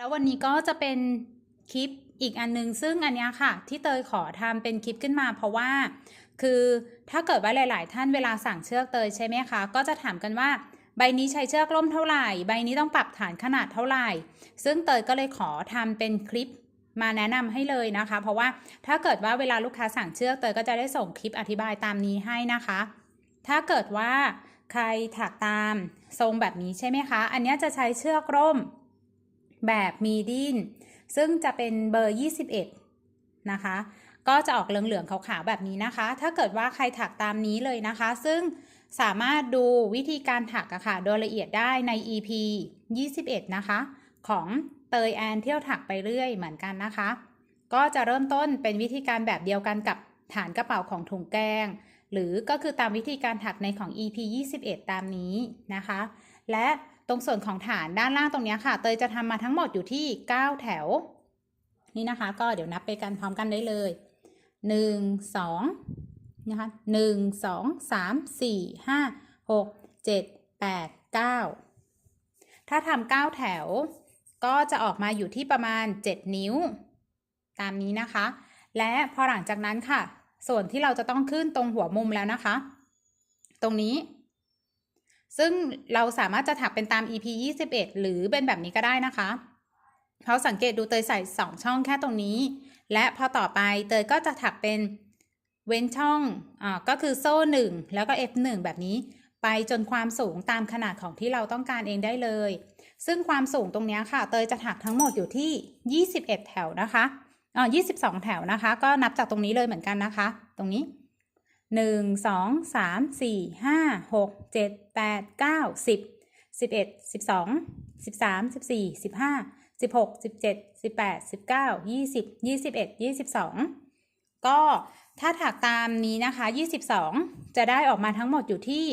แล้ววันนี้ก็จะเป็นคลิปอีกอันนึง ซึ่งอันนี้ค่ะ ที่เตยขอทำเป็นคลิปขึ้นมา เพราะว่า คือถ้าเกิดว่าหลาย ๆ ท่านเวลาสั่งเชือกเตยใช่ไหมคะ ก็จะถามกันว่าใบนี้ใช้เชือกร่มเท่าไหร่ ใบนี้ต้องปรับฐานขนาดเท่าไหร่ ซึ่งเตยก็เลยขอทำเป็นคลิปมาแนะนำให้เลยนะคะ เพราะว่าถ้าเกิดว่าเวลาลูกค้าสั่งเชือกเตยก็จะได้ส่งคลิปอธิบายตามนี้ให้นะคะ ถ้าเกิดว่าใครถักตามทรงแบบนี้ใช่ไหมคะ อันนี้จะใช้เชือกร่ม แบบมีดิ้นซึ่งจะเป็นเบอร์ 21 นะคะ ก็จะออกเหลืองๆขาวๆแบบนี้นะคะ ถ้าเกิดว่าใครถักตามนี้เลยนะคะ ซึ่งสามารถดูวิธีการถักอะค่ะโดยละเอียดได้ใน EP 21 นะคะ ของเตยแอนเที่ยวถักไปเรื่อยเหมือนกันนะคะ ก็จะเริ่มต้นเป็นวิธีการแบบเดียวกันกับฐานกระเป๋าของถุงแกง หรือก็คือตามวิธีการถักในของ EP 21 ตามนี้นะคะ และ ตรงส่วนของฐานด้านล่างตรงนี้ค่ะ เตยจะทำมาทั้งหมดอยู่ที่ 9 แถว นี่นะคะ ก็เดี๋ยวนับไปกันพร้อมกันได้เลย 1 2นะคะ1 2 3 4 5 6 7 8 9 ถ้าทำ9แถว ก็จะออกมาอยู่ที่ประมาณ 7 นิ้ว ตามนี้นะคะ และพอหลังจากนั้นค่ะ ส่วนที่เราจะต้องขึ้นตรงหัวมุมแล้วนะคะ ตรงนี้ ซึ่งเราสามารถจะถักเป็นตาม EP 21 หรือเป็นแบบนี้ก็ได้นะคะเพราะสังเกตดูเตยใส่ 2 ช่องแค่ตรงนี้ และพอต่อไปเตยก็จะถักเป็นเว้นช่องอ่าก็คือโซ่ 1 แล้วก็ F1 แบบนี้ ไปจนความสูงตามขนาดของที่เราต้องการเองได้เลย ซึ่งความสูงตรงนี้ค่ะ เตยจะถักทั้งหมดอยู่ที่ 21 แถวนะคะอ๋อ22 แถวนะคะ ก็นับจากตรงนี้เลยเหมือนกันนะคะ ตรงนี้ หนึ่งสองสามสี่ห้าหกเจ็ดแปดเก้าสิบสิบเอ็ดสิบสองสิบสามสิบสี่สิบห้าสิบหกสิบเจ็ดสิบแปดสิบเก้ายี่สิบยี่สิบเอ็ดยี่สิบสองก็ถ้าถักตามนี้นะคะยี่สิบสองจะได้ออกมาทั้งหมดอยู่ที่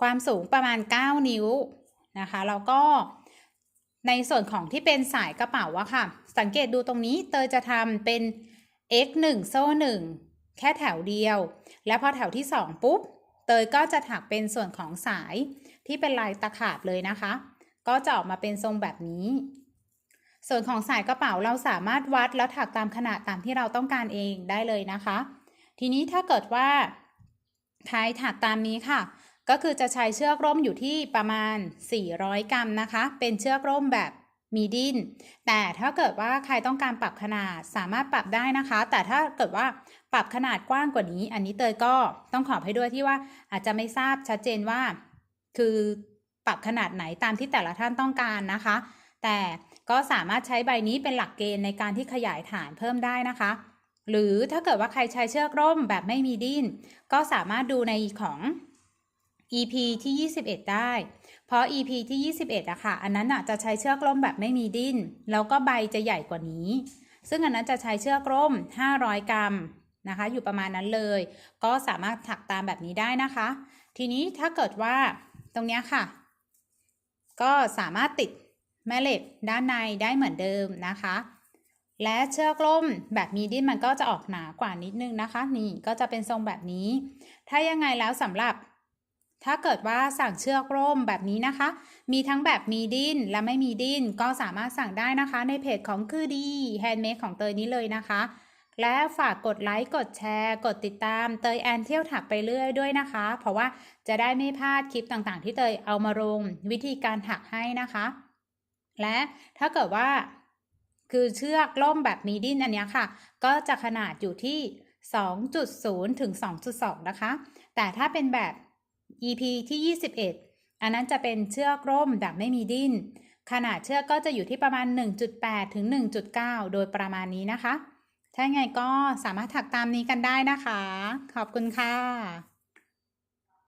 ความสูงประมาณเก้านิ้วนะคะ แล้วก็ในส่วนของที่เป็นสายกระเป๋าอะค่ะ สังเกตดูตรงนี้เตยจะทำเป็น x 1โซ่1 แค่แถวเดียว แล้วพอแถวที่ 2 ปุ๊บ เตยก็จะถักเป็นส่วนของสายที่เป็นลายตะขาบเลยนะคะ ก็จะออกมาเป็นทรงแบบนี้ ส่วนของสายกระเป๋าเราสามารถวัดแล้วถักตามขนาดตามที่เราต้องการเองได้เลยนะคะ ทีนี้ถ้าเกิดว่าใครถักตามนี้ค่ะ ก็คือจะใช้เชือกร่มอยู่ที่ประมาณ 400 กรัมนะคะ เป็นเชือกร่มแบบ มีดิ้นแต่ถ้าเกิดว่าใครต้องการปรับขนาดสามารถปรับได้นะคะ แต่ถ้าเกิดว่าปรับขนาดกว้างกว่านี้ อันนี้เตยก็ต้องขอให้ด้วยที่ว่าอาจจะไม่ทราบชัดเจนว่า คือปรับขนาดไหนตามที่แต่ละท่านต้องการนะคะ แต่ก็สามารถใช้ใบนี้เป็นหลักเกณฑ์ในการที่ขยายฐานเพิ่มได้นะคะ หรือถ้าเกิดว่าใครใช้เชือกร่มแบบไม่มีดิ้นก็สามารถดูในของ EP ที่ 21 ได้ เพราะ EP ที่ 21อะค่ะ อันนั้นอะจะใช้เชือกร่มแบบไม่มีดิ้น แล้วก็ใบจะใหญ่กว่านี้ ซึ่งอันนั้นจะใช้เชือกร่ม 500 กรัมนะคะ อยู่ประมาณนั้นเลย ก็สามารถถักตามแบบนี้ได้นะคะ ทีนี้ถ้าเกิดว่าตรงเนี้ยค่ะ ก็สามารถติดแม่เหล็กด้านในได้เหมือนเดิมนะคะ และเชือกร่มแบบมีดิ้นมันก็จะออกหนากว่านิดนึงนะคะ นี่ก็จะเป็นทรงแบบนี้ ถ้ายังไงแล้วสำหรับ ถ้าเกิดว่าสั่งเชือกร่มแบบนี้นะคะ มีทั้งแบบมีดิ้นและไม่มีดิ้นก็สามารถสั่งได้นะคะ ในเพจของคือดีแฮนด์เมดของเตยนี้เลยนะคะ และฝากกดไลค์ กดแชร์ กดติดตามเตยแอนเที่ยวถักไปเรื่อยด้วยนะคะ เพราะว่าจะได้ไม่พลาดคลิปต่างๆ ที่เตยเอามาลงวิธีการถักให้นะคะ และถ้าเกิดว่า คือเชือกล่มแบบมีดินอันนี้ค่ะ ก็จะขนาดอยู่ที่ 2.0 ถึง 2.2 นะคะ แต่ถ้าเป็นแบบ EP ที่ 21 อันนั้นจะเป็นเชือกร่มแบบไม่มีดิ้น ขนาดเชือกก็จะอยู่ที่ประมาณ 1.8 ถึง 1.9 โดยประมาณนี้นะคะ ถ้าไงก็สามารถถักตามนี้กันได้นะคะ ขอบคุณค่ะ